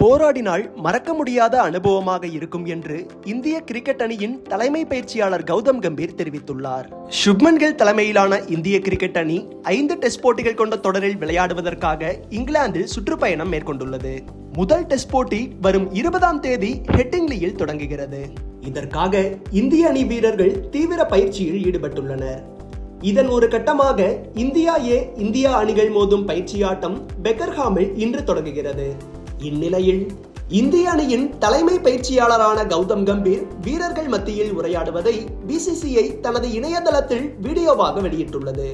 போராடினால் மறக்க முடியாத அனுபவமாக இருக்கும் என்று இந்திய கிரிக்கெட் அணியின் தலைமை பயிற்சியாளர் கௌதம் கம்பீர் தெரிவித்துள்ளார். சுப்மன் கில் தலைமையிலான இந்திய கிரிக்கெட் அணி ஐந்து டெஸ்ட் போட்டிகள் கொண்ட தொடரில் விளையாடுவதற்காக இங்கிலாந்தில் சுற்றுப்பயணம் மேற்கொண்டுள்ளது. முதல் டெஸ்ட் போட்டி வரும் இருபதாம் தேதி ஹெட்டிங்லியில் தொடங்குகிறது. இதற்காக இந்திய அணி வீரர்கள் தீவிர பயிற்சியில் ஈடுபட்டுள்ளனர். இதன் ஒரு கட்டமாக இந்தியா ஏ இந்தியா அணிகள் மோதும் பயிற்சியாட்டம் பெக்கர்ஹாமில் இன்று தொடங்குகிறது. இந்நிலையில் இந்திய அணியின் தலைமை பயிற்சியாளரான கௌதம் கம்பீர் வீரர்கள் மத்தியில் உரையாடுவதை பிசிசிஐ தனது இணையதளத்தில் வீடியோவாக வெளியிட்டுள்ளது.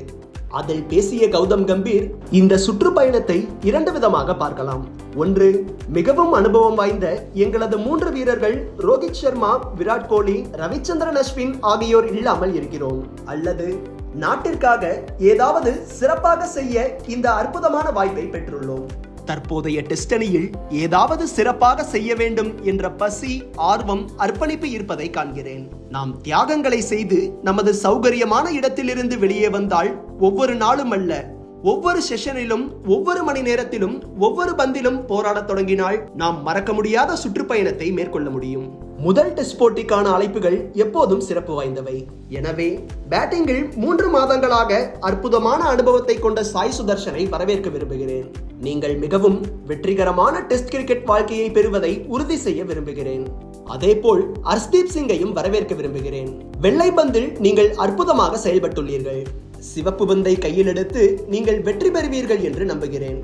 அதில் பேசிய கௌதம் கம்பீர் இந்த சுற்றுப்பயணத்தை இரண்டு விதமாக பார்க்கலாம். ஒன்று மிகவும் அனுபவம் வாய்ந்த எங்களது மூன்று வீரர்கள் ரோஹித் சர்மா விராட் கோலி ரவிச்சந்திரன் அஸ்வின் ஆகியோர் இல்லாமல் இருக்கிறோம். அல்லது நாட்டிற்காக ஏதாவது சிறப்பாக செய்ய இந்த அற்புதமான வாய்ப்பை பெற்றுள்ளோம். தற்போதைய டெஸ்டனியில் ஏதாவது சிறப்பாக செய்ய வேண்டும் என்ற பசி ஆர்வம் அர்ப்பணிப்பு இருப்பதை காண்கிறேன். நாம் தியாகங்களை செய்து நமது சௌகரியமான இடத்திலிருந்து வெளியே வந்தால் ஒவ்வொரு நாளும் அல்ல ஒவ்வொரு செஷனிலும் ஒவ்வொரு மணி நேரத்திலும் ஒவ்வொரு பந்திலும் போராடத் தொடங்கினால் நாம் மறக்க முடியாத சுற்றுப்பயணத்தை மேற்கொள்ள முடியும். முதல் டெஸ்ட் போட்டிக்கான அழைப்புகள் எப்போதும் சிறப்பு வாய்ந்தவை. எனவே பேட்டிங்கில் மூன்று மாதங்களாக அற்புதமான அனுபவத்தை கொண்ட சாய் சுதர்ஷனை வரவேற்க விரும்புகிறேன். நீங்கள் மிகவும் வெற்றிகரமான டெஸ்ட் கிரிக்கெட் வாழ்க்கையை பெறுவதை உறுதி செய்ய விரும்புகிறேன். அதேபோல் ஹர்ஷ்தீப் சிங்கையும் வரவேற்க விரும்புகிறேன். வெள்ளை பந்தில் நீங்கள் அற்புதமாக செயல்பட்டுள்ளீர்கள். சிவப்பு பந்தை கையில் எடுத்து நீங்கள் வெற்றி பெறுவீர்கள் என்று நம்புகிறேன்.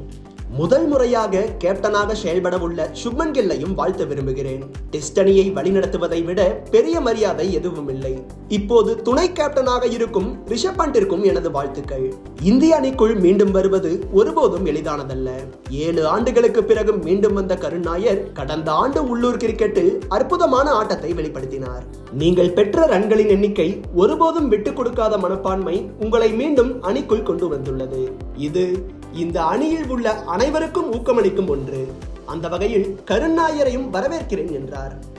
முதல் முறையாக கேப்டனாக செயல்பட உள்ள சுப்மன் கில்லையும் வாழ்த்த விரும்புகிறேன். டெஸ்ட் அணியை வழிநடத்துவதை விட பெரிய மரியாதை எதுவும் இல்லை இப்போது துணை கேப்டனாக இருக்கும் ரிஷப் பண்டிற்கும் எனது வாழ்த்துக்கள். இந்திய அணிக்குள் மீண்டும் வருவது ஒருபோதும் எளிதானதல்ல. ஏழு ஆண்டுகளுக்கு பிறகு மீண்டும் வந்த கருண் நாயர் கடந்த ஆண்டு உள்ளூர் கிரிக்கெட்டில் அற்புதமான ஆட்டத்தை வெளிப்படுத்தினார். நீங்கள் பெற்ற ரன்களின் எண்ணிக்கை ஒருபோதும் விட்டுக் கொடுக்காத மனப்பான்மை உங்களை மீண்டும் அணிக்குள் கொண்டு வந்துள்ளது. இது இந்த அணியில் உள்ள அனைவருக்கும் ஊக்கமளிக்கும் ஒன்று. அந்த வகையில் கருண் நாயரையும் வரவேற்கிறேன் என்றார்.